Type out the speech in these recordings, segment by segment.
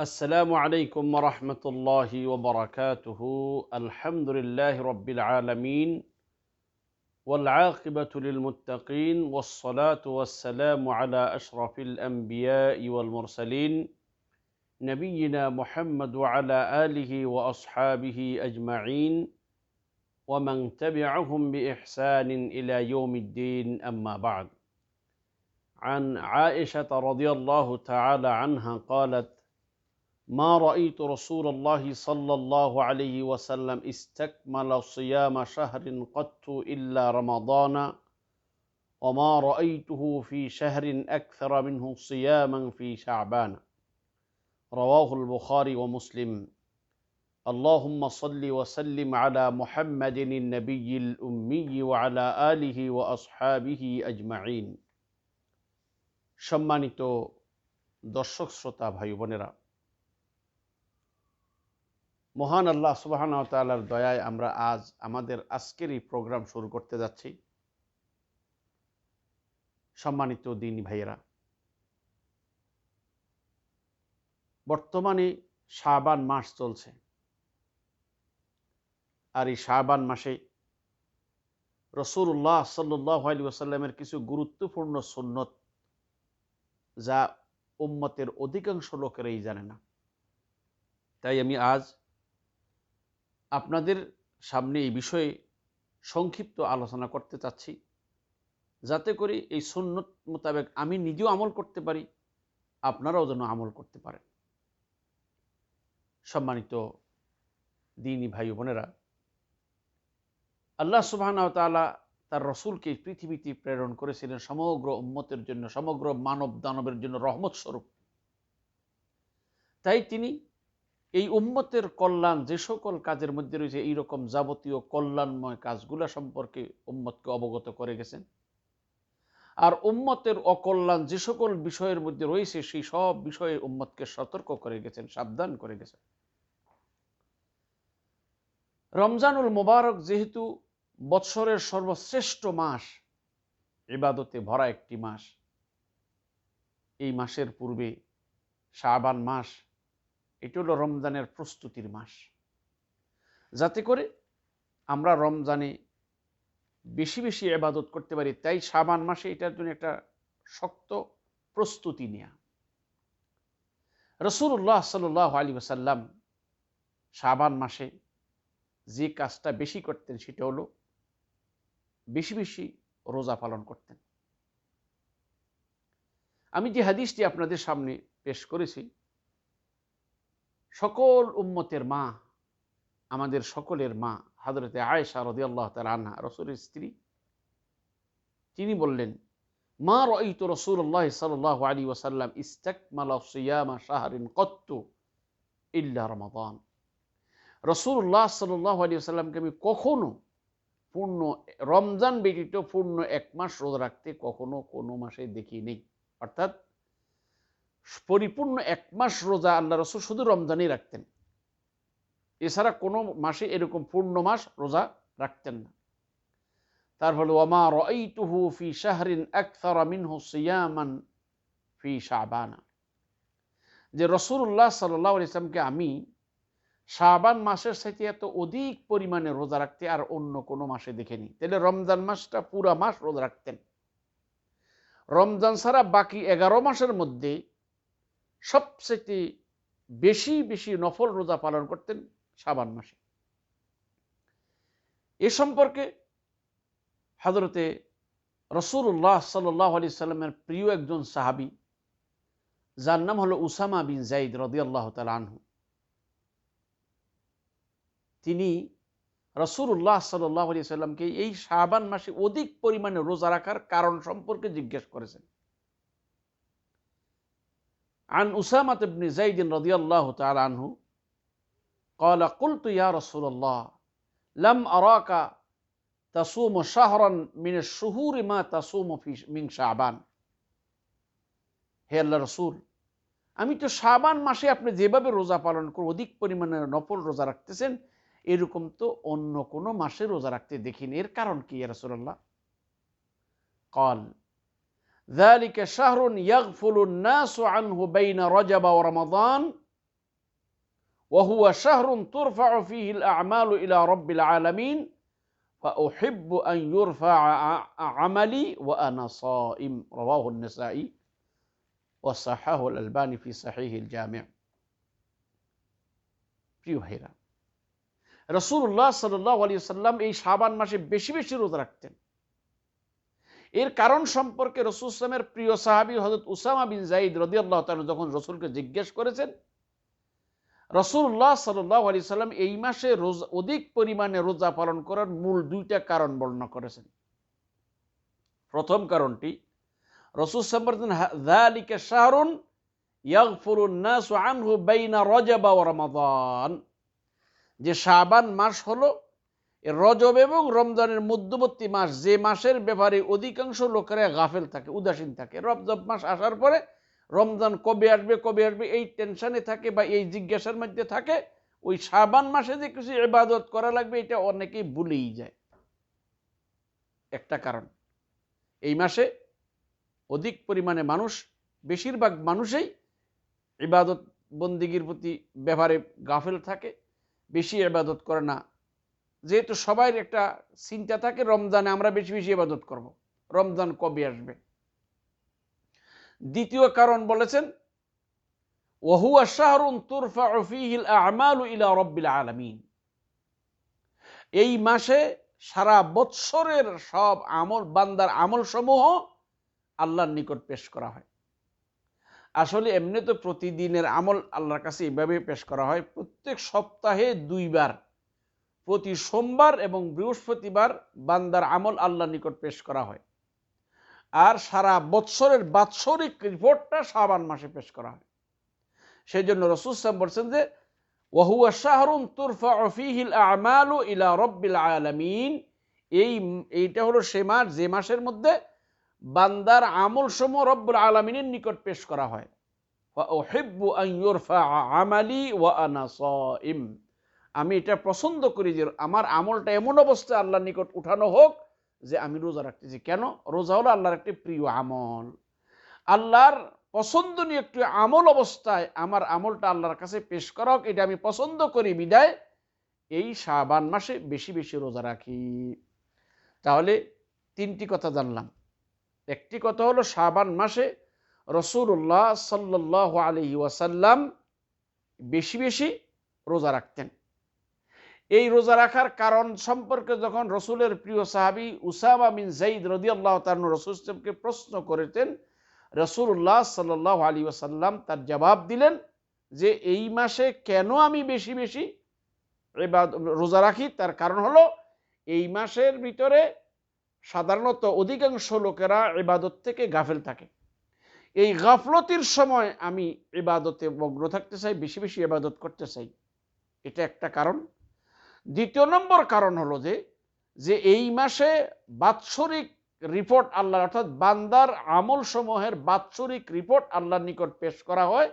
السلام عليكم ورحمة الله وبركاته. الحمد لله رب العالمين والعاقبة للمتقين والصلاة والسلام على أشرف الأنبياء والمرسلين نبينا محمد وعلى آله وأصحابه أجمعين ومن تبعهم بإحسان إلى يوم الدين. أما بعد عن عائشة رضي الله تعالى عنها قالت ما رأيت رسول الله صلى الله عليه وسلم استكمل صيام شهر قط إلا رمضان وما رأيته في شهر أكثر منه صياما في شعبان رواه البخاري ومسلم اللهم صل وسلم على محمد النبي الأمي وعلى آله وأصحابه أجمعين সম্মানিত দর্শক শ্রোতা ভাই বোনেরা মহান আল্লাহ সুবাহান তাল্লার দয়ায় আমরা আজ আমাদের আজকের এই প্রোগ্রাম শুরু করতে যাচ্ছি। সম্মানিত দিন ভাইয়েরা, বর্তমানে শাবান মাস চলছে। আর এই শাবান মাসে রসুল্লাহ সাল্লাহ আলী কিছু গুরুত্বপূর্ণ সুন্নত যা উম্মতের অধিকাংশ লোকেরাই জানে না। তাই আমি আজ আপনাদের সামনে এই বিষয়ে সংক্ষিপ্ত আলোচনা করতে চাচ্ছি। যাতে করে এই সুন্নত মোতাবেক আমি নিজেও আমল করতে পারি, আপনারাও যেন আমল করতে পারেন। সম্মানিত দিনী ভাই বোনেরা, আল্লাহ সুবাহ তালা তার রসুলকে পৃথিবীতে প্রেরণ করেছিলেন সমগ্র উম্মতের জন্য, সমগ্র মানব দানবের জন্য রহমত স্বরূপ। তাই তিনি এই উম্মতের কল্যাণ, যে সকল কাজের মধ্যে রয়েছে, এইরকম যাবতীয় কল্যাণময় কাজগুলা সম্পর্কে উম্মতকে অবগত করে গেছেন। আর উম্মতের অকল্যাণ, যে সকল বিষয়ের মধ্যে রয়েছে, সেই সব বিষয়ে উম্মতকে সতর্ক করে গেছেন, সাবধান করে গেছেন। রমজানুল মোবারক যেহেতু বৎসরের সর্বশ্রেষ্ঠ মাস, ইবাদতে ভরা একটি মাস, এই মাসের পূর্বে শাবান মাস এটি হলো রমজানের প্রস্তুতির মাস। যাতে করে আমরা রমজানে বেশি বেশি এবাদত করতে পারি, তাই সাবান মাসে এটার জন্য একটা শক্ত প্রস্তুতি নেয়া। রসুল্লাহ সাল আলী ওসাল্লাম সাবান মাসে যে কাজটা বেশি করতেন সেটা হলো বেশি বেশি রোজা পালন করতেন। আমি যে হাদিসটি আপনাদের সামনে পেশ করেছি সকল উম্মতের মা, আমাদের সকলের মা, হাজরতে আয়েশা রদি আল্লাহ আন্না রসুলের স্ত্রী, তিনি বললেন, মা রঈত রসুল্লাহ সাল্লাহ আলী ওসাল্লাম ইস্তাকমালা শাহরিন কত্তু ইল্লা রমাদান। রসুল্লাহ সাল্লাহ আলী আসাল্লামকে আমি কখনো পূর্ণ, রমজান ব্যতীত পূর্ণ এক মাস রোজা রাখতে কখনো কোনো মাসে দেখি নেই অর্থাৎ পরিপূর্ণ এক মাস রোজা আল্লাহ রসুল শুধু রমজানই রাখতেন। এছাড়া কোনো মাসে এরকম পূর্ণ মাস রোজা রাখতেন না। তার ফলে ওমা রঈতুহু ফি শাহরিন মিনহু সিয়ামান ফি শাবানা। যে রসুল্লাহ সাল্লাহ ইসলামকে আমি শাবান মাসের সাথে এত অধিক পরিমাণে রোজা রাখতে আর অন্য কোনো মাসে দেখেনি। তাহলে রমজান মাসটা পুরা মাস রোজা রাখতেন। রমজান ছাড়া বাকি এগারো মাসের মধ্যে সবচেয়ে বেশি বেশি নফল রোজা পালন করতেন শাবান মাসে। এ সম্পর্কে হজরতে রসুল্লাহ সাল্লাহ আলি সাল্লামের প্রিয় একজন সাহাবি, যার নাম হলো উসামা বিন জাইদ রদি আল্লাহ আনহু, তিনি রসুল্লাহ সাল্লাহ আলি সাল্লামকে এই শাহবান মাসে অধিক পরিমাণে রোজা রাখার কারণ সম্পর্কে জিজ্ঞেস করেছেন। عن أسامة بن زيد رضي الله تعالى عنه قال قلت يا رسول الله لم أراك تصوم شهرا من الشهور ما تصوم في من شعبان হে আল্লাহ রসুল আমি তো শাবান মাসে আপনি যেভাবে রোজা পালন করে অধিক পরিমাণে নফল রোজা রাখতেছেন এরকম তো অন্য কোনো মাসে রোজা রাখতে দেখিনি এর কারণ কি রসুল্লাহ কল ذلك شهر يغفل الناس عنه بين رجب ورمضان وهو شهر ترفع فيه الأعمال إلى رب العالمين فأحب أن يرفع ع- عملي وأنا صائم رواه النسائي وصححه الألباني في صحيح الجامع প্রিয় ভাইরা রসুল্লাহ সাল্লাহ আলী সাল্লাম এই শাবান মাসে বেশি বেশি রোজা রাখতেন এর কারণ সম্পর্কে রসুল ইসলামের প্রিয় সাহাবি হজরত উসামা বিন জাইদ রদিয়াল্লাহ তাআলা যখন রসুলকে জিজ্ঞেস করেছেন রসুল্লাহ সাল্লাহ আলী সাল্লাম এই মাসে রোজা, অধিক পরিমাণে রোজা পালন করার মূল দুইটা কারণ বর্ণনা করেছেন। প্রথম কারণটি, রসুল সাল্লাম শাহরুন বাইনা যে শাবান মাস হলো রজব এবং রমজানের মধ্যবর্তী মাস, যে মাসের ব্যাপারে অধিকাংশ লোকেরা গাফেল থাকে, উদাসীন থাকে। রজব মাস আসার পরে রমজান কবে আসবে কবে আসবে, এই টেনশনে থাকে বা এই জিজ্ঞাসার মধ্যে থাকে। ওই সাবান মাসে যে কিছু ইবাদত করা লাগবে, এটা অনেকেই ভুলেই যায়। একটা কারণ, এই মাসে অধিক পরিমাণে মানুষ, বেশিরভাগ মানুষেই ইবাদত বন্দিগির প্রতি ব্যাপারে গাফেল থাকে, বেশি ইবাদত করে না। যেহেতু সবাই একটা চিন্তা থাকে, রমজানে আমরা বেশি বেশি ইবাদত করব। রমজান কবে আসবে? দ্বিতীয় কারণ বলেছেন, ওহুয়া শাহরুন তুরফা ফিহিল আমালু ইলা রব্বিল আলামিন। এই মাসে সারা বৎসরের সব আমল, বান্দার আমল সমূহ আল্লাহর নিকট পেশ করা হয়। আসলে এমনি তো প্রতিদিনের আমল আল্লাহর কাছে এইভাবে পেশ করা হয়। প্রত্যেক সপ্তাহে দুইবার প্রতি সোমবার এবং বৃহস্পতিবার বান্দার আমল আল্লাহর নিকট পেশ করা হয়। আর সারা বৎসরের বাৎসরিক রিপোর্টটা শাবান মাসে পেশ করা হয়। সেই জন্য রসুল সাহেব বলছেন যে ওহুয়া শাহরুন তুরফা ফিহিল আমালু ইলা রব্বিল আলামিন। এই, এইটা হলো সে মাস, যে মাসের মধ্যে বান্দার আমল সমূহ রব্বুল আলমিনের নিকট পেশ করা হয়। ওহিব্বু আন ইউরফা আমালি ওয়া আনা আমি এটা পছন্দ করি যে আমার আমলটা এমন অবস্থায় আল্লাহর নিকট উঠানো হোক যে আমি রোজা রাখতেছি কেন? রোজা হলো আল্লাহর একটি প্রিয় আমল। আল্লাহর পছন্দনীয় একটি আমল অবস্থায় আমার আমলটা আল্লাহর কাছে পেশ করা হোক, এটা আমি পছন্দ করি, বিদায়। এই শাবান মাসে বেশি বেশি রোজা রাখি। তাহলে তিনটি কথা জানলাম। একটি কথা হলো শাবান মাসে রসুল্লাহ সাল্লাহ আলহি ওয়াসাল্লাম বেশি বেশি রোজা রাখতেন। এই রোজা রাখার কারণ সম্পর্কে যখন রসুলের প্রিয় সাহাবি উসামা বিন জাইদ রদি আল্লাহ তালন রসুলকে প্রশ্ন করেছেন রসুল্লাহ সাল্লাহ আলী ওয়াসাল্লাম তার জবাব দিলেন যে, এই মাসে কেন আমি বেশি বেশি রোজা রাখি? তার কারণ হলো, এই মাসের ভিতরে সাধারণত অধিকাংশ লোকেরা ইবাদত থেকে গাফেল থাকে। এই গাফলতির সময় আমি ইবাদতে মগ্ন থাকতে চাই, বেশি বেশি ইবাদত করতে চাই। এটা একটা কারণ। দ্বিতীয় নম্বর কারণ হলো যে যে এই মাসে বাৎসরিক রিপোর্ট আল্লাহ অর্থাৎ বান্দার আমল সমূহের বাৎসরিক রিপোর্ট আল্লাহর নিকট পেশ করা হয়।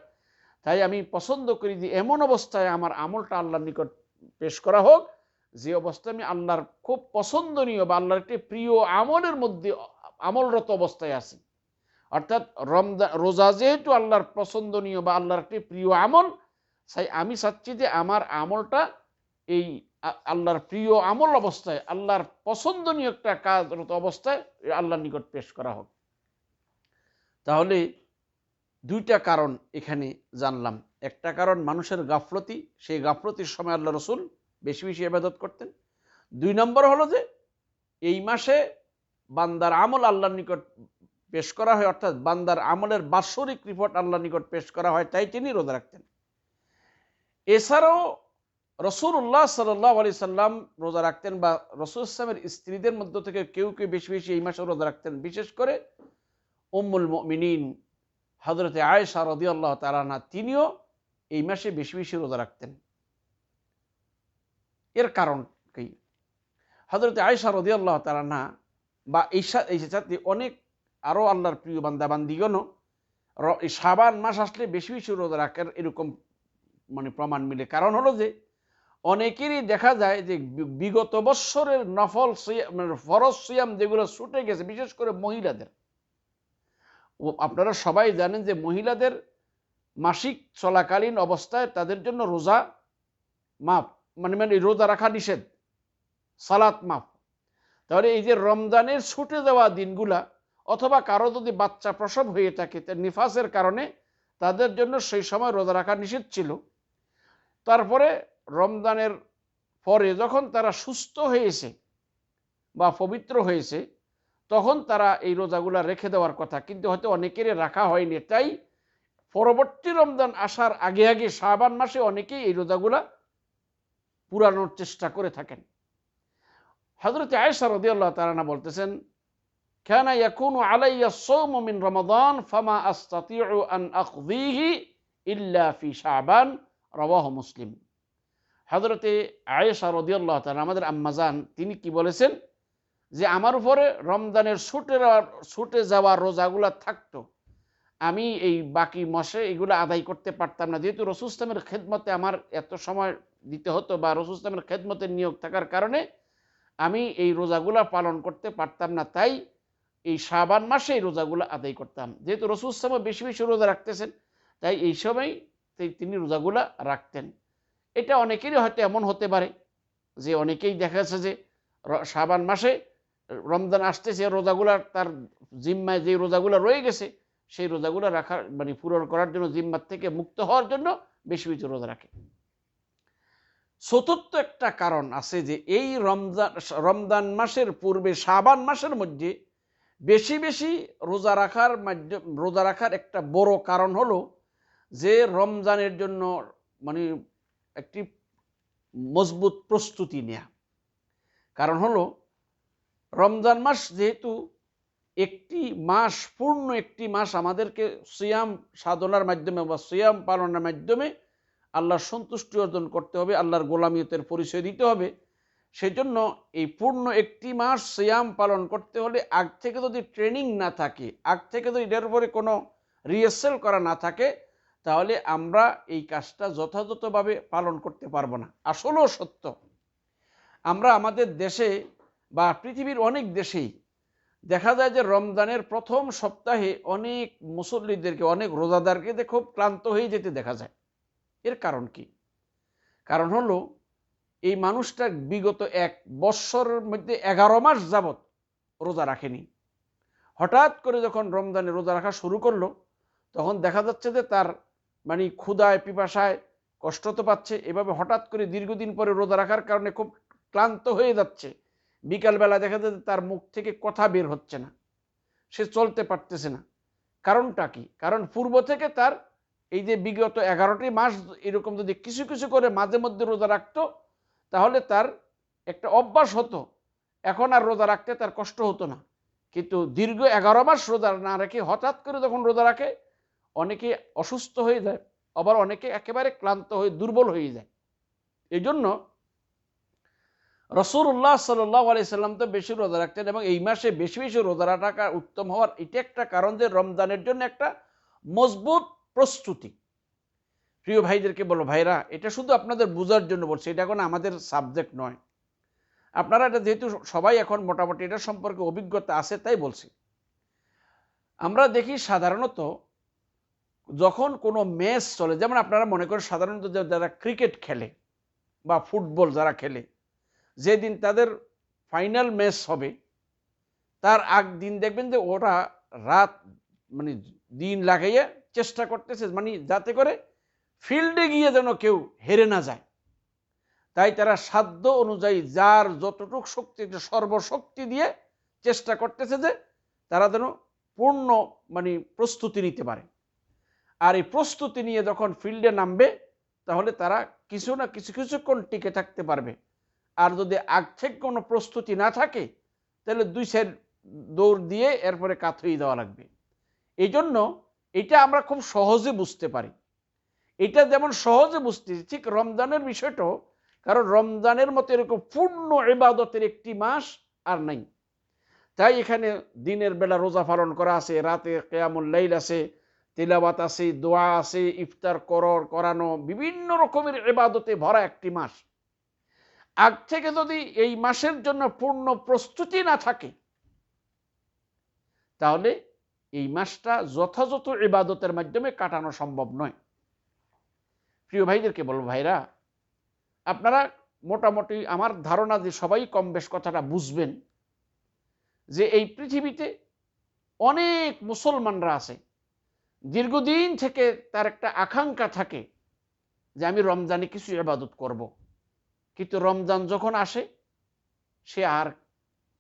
তাই আমি পছন্দ করি যে এমন অবস্থায় আমার আমলটা আল্লাহর নিকট পেশ করা হোক, যে অবস্থায় আমি আল্লাহর খুব পছন্দনীয় বা আল্লাহর একটি প্রিয় আমলের মধ্যে আমলরত অবস্থায় আছি। অর্থাৎ রমজান রোজা যেহেতু আল্লাহর পছন্দনীয় বা আল্লাহর একটি প্রিয় আমল, তাই আমি চাচ্ছি যে আমার আমলটা এই আল্লাহর প্রিয় আমল অবস্থায়, আল্লাহর পছন্দনীয় একটা কাজরত অবস্থায় আল্লাহর নিকট পেশ করা হোক। তাহলে দুইটা কারণ এখানে জানলাম। একটা কারণ মানুষের গাফলতি, সেই গাফলতির সময় আল্লাহ রসুল বেশি বেশি আবাদত করতেন। দুই নম্বর হলো যে, এই মাসে বান্দার আমল আল্লাহর নিকট পেশ করা হয়, অর্থাৎ বান্দার আমলের বাৎসরিক রিপোর্ট আল্লাহর নিকট পেশ করা হয়, তাই তিনি রোজা রাখতেন। এছাড়াও রসুল্লাহ সাল্লাহ আলি সাল্লাম রোজা রাখতেন বা রসুল ইসলামের স্ত্রীদের মধ্য থেকে কেউ কেউ বেশি বেশি এই মাসে রোজা রাখতেন। বিশেষ করে উম্মুল মিনীন হজরতে আয়েশা রদি আল্লাহ তালানা তিনিও এই মাসে বেশি বেশি রোজা রাখতেন। এর কারণ কি? হজরতে আয়েশা রদি আল্লাহ তালানা বা ঈশা, এই সাথে অনেক আরও আল্লাহর প্রিয় বান্দা বান্দিগণও সাবান মাস আসলে বেশি বেশি রোজা রাখার এরকম মানে প্রমাণ মিলে। কারণ হলো যে অনেকেরই দেখা যায় যে বিগত বৎসরের নফল মানে ফরজ সিয়াম যেগুলো ছুটে গেছে, বিশেষ করে মহিলাদের। আপনারা সবাই জানেন যে মহিলাদের মাসিক চলাকালীন অবস্থায় তাদের জন্য রোজা মাপ মানে মানে রোজা রাখা নিষেধ, সালাত মাপ তাহলে এই যে রমজানের ছুটে যাওয়া দিনগুলা, অথবা কারও যদি বাচ্চা প্রসব হয়ে থাকে নিফাসের কারণে তাদের জন্য সেই সময় রোজা রাখা নিষেধ ছিল। তারপরে রমজানের পরে যখন তারা সুস্থ হয়েছে বা পবিত্র হয়েছে, তখন তারা এই রোজাগুলা রেখে দেওয়ার কথা। কিন্তু হয়তো অনেকেরই রাখা হয়নি। তাই পরবর্তী রমজান আসার আগে আগে শাবান মাসে অনেকেই এই রোজাগুলা পুরানোর চেষ্টা করে থাকেন। হজরত আয়সা রদি আল্লাহ তালানা বলতেছেন, কেন ইয়াকুন আলাইয়া সৌম মিন রমাদান, ফামা আস্তাতিউ আন আখদিহি ইল্লা ফি শাবান রবাহ মুসলিম। হজরতে আয়েশা রদি আল্লাহ তালা আমাদের আম্মাজান তিনি কি বলেছেন? যে আমার উপরে রমজানের ছুটে ছুটে যাওয়া রোজাগুলা থাকতো। আমি এই বাকি মাসে এগুলো আদায় করতে পারতাম না। যেহেতু রসুস্তামের খেদমতে আমার এত সময় দিতে হতো বা রসুস্তামের খেদমতের নিয়োগ থাকার কারণে আমি এই রোজাগুলা পালন করতে পারতাম না। তাই এই শাবান মাসে এই রোজাগুলো আদায় করতাম। যেহেতু রসুস্তাম বেশি বেশি রোজা রাখতেছেন, তাই এই সময় তিনি রোজাগুলা রাখতেন। এটা অনেকেরই হয়তো এমন হতে পারে যে অনেকেই দেখা যাচ্ছে যে শাবান মাসে রমজান আসতেছে, রোজাগুলা তার জিম্মায় যে রোজাগুলা রয়ে গেছে, সেই রোজাগুলা রাখার মানে পূরণ করার জন্য জিম্মার থেকে মুক্ত হওয়ার জন্য বেশি বেশি রোজা রাখে। চতুর্থ একটা কারণ আছে যে এই রমজান রমজান মাসের পূর্বে শাবান মাসের মধ্যে বেশি বেশি রোজা রাখার মাধ্যম, রোজা রাখার একটা বড় কারণ হলো যে রমজানের জন্য মানে একটি মজবুত প্রস্তুতি নেয়া। কারণ হলো, রমজান মাস যেহেতু একটি মাস, পূর্ণ একটি মাস আমাদেরকে সিয়াম সাধনার মাধ্যমে বা সিয়াম পালনের মাধ্যমে আল্লাহর সন্তুষ্টি অর্জন করতে হবে, আল্লাহর গোলামিয়তের পরিচয় দিতে হবে। সেজন্য এই পূর্ণ একটি মাস সিয়াম পালন করতে হলে আগ থেকে যদি ট্রেনিং না থাকে, আগ থেকে যদি এটার উপরে কোনো রিহার্সেল করা না থাকে তাহলে আমরা এই কাজটা যথাযথভাবে পালন করতে পারব না। আসলেও সত্য। আমরা আমাদের দেশে বা পৃথিবীর অনেক দেশেই দেখা যায় যে রমজানের প্রথম সপ্তাহে অনেক মুসল্লিদেরকে, অনেক রোজাদারকে খুব ক্লান্ত হয়ে যেতে দেখা যায়। এর কারণ কি? কারণ হলো এই মানুষটা বিগত এক বৎসরের মধ্যে এগারো মাস যাবৎ রোজা রাখেনি। হঠাৎ করে যখন রমজানে রোজা রাখা শুরু করল, তখন দেখা যাচ্ছে যে তার মানে ক্ষুদায় পিপাসায় কষ্ট তো পাচ্ছে। এভাবে হঠাৎ করে দীর্ঘদিন পরে রোদা রাখার কারণে খুব ক্লান্ত হয়ে যাচ্ছে। বিকালবেলা দেখা যাচ্ছে তার মুখ থেকে কথা বের হচ্ছে না। সে চলতে পারতেছে না। কারণটা কি? কারণ পূর্ব থেকে তার এই যে বিগত এগারোটি মাস এরকম যদি কিছু কিছু করে মাঝে মধ্যে রোজা রাখতো, তাহলে তার একটা অভ্যাস হতো। এখন আর রোজা রাখতে তার কষ্ট হতো না। কিন্তু দীর্ঘ এগারো মাস রোজা না রেখে হঠাৎ করে যখন রোজা রাখে অনেকে অসুস্থ হয়ে যায়, আবার অনেকে একেবারে ক্লান্ত হয়ে, দুর্বল হয়ে যায়। এই জন্য রসুল্লাহ সাল্লাহ আলাইসাল্লাম তো বেশি রোজা রাখতেন এবং এই মাসে বেশি বেশি রোজা রাখা উত্তম হওয়ার এটা একটা কারণ যে রমজানের জন্য একটা মজবুত প্রস্তুতি। প্রিয় ভাইদেরকে বলো, ভাইরা, এটা শুধু আপনাদের বোঝার জন্য বলছি, এটা এখন আমাদের সাবজেক্ট নয়। আপনারা এটা যেহেতু সবাই এখন মোটামুটি এটা সম্পর্কে অভিজ্ঞতা আছে তাই বলছি। আমরা দেখি সাধারণত যখন কোনো ম্যাচ চলে, যেমন আপনারা মনে করেন সাধারণত যারা ক্রিকেট খেলে বা ফুটবল যারা খেলে, যেদিন তাদের ফাইনাল ম্যাচ হবে, তার আগ দিন দেখবেন যে ওরা রাত মানে দিন লাগাইয়া চেষ্টা করতেছে মানে যাতে করে ফিল্ডে গিয়ে যেন কেউ হেরে না যায়। তাই তারা সাধ্য অনুযায়ী যার যতটুক শক্তি সর্বশক্তি দিয়ে চেষ্টা করতেছে যে তারা যেন পূর্ণ মানে প্রস্তুতি নিতে পারে। আর এই প্রস্তুতি নিয়ে যখন ফিল্ডে নামবে, তাহলে তারা কিছু না কিছু কিছুক্ষণ টিকে থাকতে পারবে। আর যদি আগ থেকে কোনো প্রস্তুতি না থাকে, তাহলে দুই সাইড দৌড় দিয়ে এরপরে কাথুই দেওয়া লাগবে। এই জন্য এটা আমরা খুব সহজে বুঝতে পারি। এটা যেমন সহজে বুঝতে ঠিক রমজানের বিষয়টাও কারণ রমজানের মতো এরকম পূর্ণ এবাদতের একটি মাস আর নাই। তাই এখানে দিনের বেলা রোজা পালন করা আছে, রাতে কেয়ামুল লাইল আছে তেলাবাত আছে, দোয়া আছে, ইফতার করর, করানো, বিভিন্ন রকমের এবাদতে ভরা একটি মাস। আগ থেকে যদি এই মাসের জন্য পূর্ণ প্রস্তুতি না থাকে, তাহলে এই মাসটা যথাযথ ইবাদতের মাধ্যমে কাটানো সম্ভব নয়। প্রিয় ভাইদেরকে বলব, ভাইরা, আপনারা মোটামুটি আমার ধারণা যে সবাই কম বেশ কথাটা বুঝবেন যে এই পৃথিবীতে অনেক মুসলমানরা আছে দীর্ঘদিন থেকে তার একটা আকাঙ্ক্ষা থাকে যে আমি রমজানে কিছু ইবাদত করব। কিন্তু রমজান যখন আসে, সে আর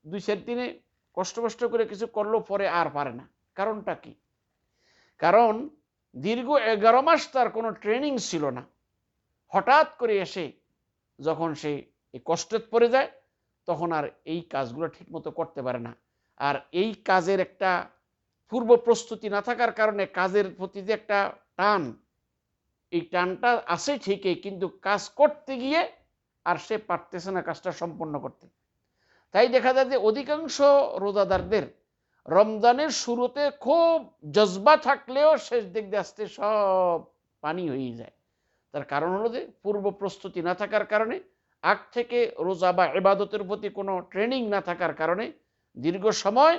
দুই চার দিনে কষ্ট কষ্ট করে কিছু করল পরে আর পারে না। কারণটা কি? কারণ দীর্ঘ এগারো মাস তার কোনো ট্রেনিং ছিল না। হঠাৎ করে এসে যখন সে কষ্টের পড়ে যায়, তখন আর এই কাজগুলো ঠিকমতো করতে পারে না। আর এই কাজের একটা পূর্ব প্রস্তুতি না থাকার কারণে কাজের প্রতি যে একটা টান, এই টানটা আছে ঠিকই, কিন্তু কাজ করতে গিয়ে আর সে পারতেছে না কাজটা সম্পন্ন করতে। তাই দেখা যায় যে অধিকাংশ রোজাদারদের রমজানের শুরুতে খুব জজবা থাকলেও শেষ দিক দিয়ে আসতে সব পানি হয়ে যায়। তার কারণ হলো যে পূর্ব প্রস্তুতি না থাকার কারণে, আগ থেকে রোজা বা এবাদতের প্রতি কোনো ট্রেনিং না থাকার কারণে দীর্ঘ সময়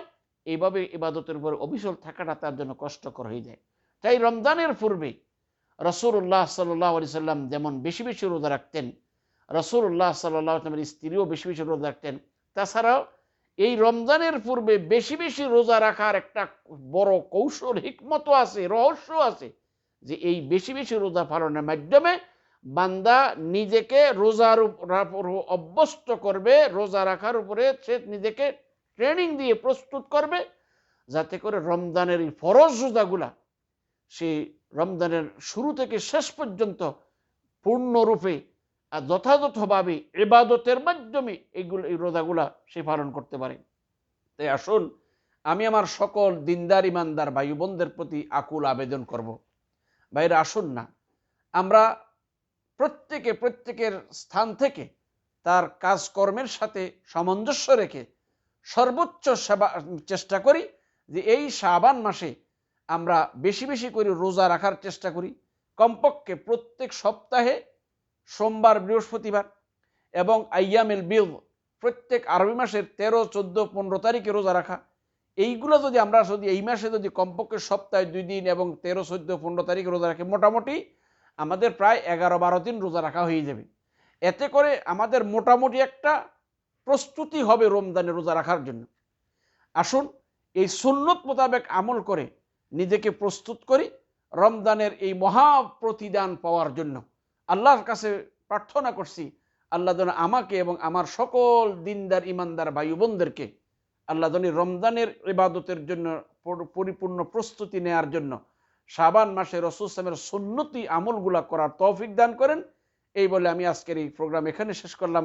এইভাবে ইবাদতের উপর অবিচল থাকাটা তার জন্য কষ্টকর হয়ে যায়। তাই রমজানের পূর্বে রসুল্লাহ সাল্লাহ আলি সাল্লাম যেমন বেশি বেশি রোজা রাখতেন রসুল্লাহ সাল্লাহ আসলামের স্ত্রীও বেশি বেশি রোজা রাখতেন। তাছাড়াও এই রমজানের পূর্বে বেশি বেশি রোজা রাখার একটা বড় কৌশল হিকমতও আছে, রহস্য আছে যে এই বেশি বেশি রোজা পালনের মাধ্যমে বান্দা নিজেকে রোজার অভ্যস্ত করবে, রোজা রাখার উপরে সে নিজেকে ট্রেনিং দিয়ে প্রস্তুত করবে, যাতে করে রমজানের এই ফরজ রোজাগুলা সে রমজানের শুরু থেকে শেষ পর্যন্ত পূর্ণরূপে আর যথাযথভাবে এবাদতের মাধ্যমে এইগুলো এই রোজাগুলা সে পালন করতে পারে। তাই আসুন, আমি আমার সকল দিনদার, ইমানদার ভাই বোনদের প্রতি আকুল আবেদন করব। ভাইরা, আসুন না। আমরা প্রত্যেকে প্রত্যেকের স্থান থেকে তার কাজকর্মের সাথে সামঞ্জস্য রেখে সর্বোচ্চ সেবা, চেষ্টা করি যে এই শাবান মাসে আমরা বেশি বেশি করে রোজা রাখার চেষ্টা করি। কমপক্ষে প্রত্যেক সপ্তাহে সোমবার, বৃহস্পতিবার এবং আইয়ামেল বিল প্রত্যেক আরবি মাসের তেরো, চোদ্দ, পনেরো তারিখে রোজা রাখা। এইগুলো যদি আমরা যদি এই মাসে যদি কমপক্ষে সপ্তাহে দুই দিন এবং তেরো, চোদ্দ, পনেরো তারিখে রোজা রাখি, মোটামুটি আমাদের প্রায় এগারো, বারো দিন রোজা রাখা হয়ে যাবে। এতে করে আমাদের মোটামুটি একটা প্রস্তুতি হবে রমজানে রোজা রাখার জন্য। আসুন, এই সুন্নত মোতাবেক আমল করে নিজেকে প্রস্তুত করি রমজানের এই মহা প্রতিদান পাওয়ার জন্য। আল্লাহর কাছে প্রার্থনা করছি, আল্লাহ যেন আমাকে এবং আমার সকল দিনদার, ইমানদার ভাই বোনদেরকে আল্লাহ যেন রমজানের ইবাদতের জন্য পরিপূর্ণ প্রস্তুতি নেয়ার জন্য শাবান মাসে রসুলামের সুন্নতি আমলগুলা করার তৌফিক দান করেন। এই বলে আমি আজকের এই প্রোগ্রাম এখানে শেষ করলাম।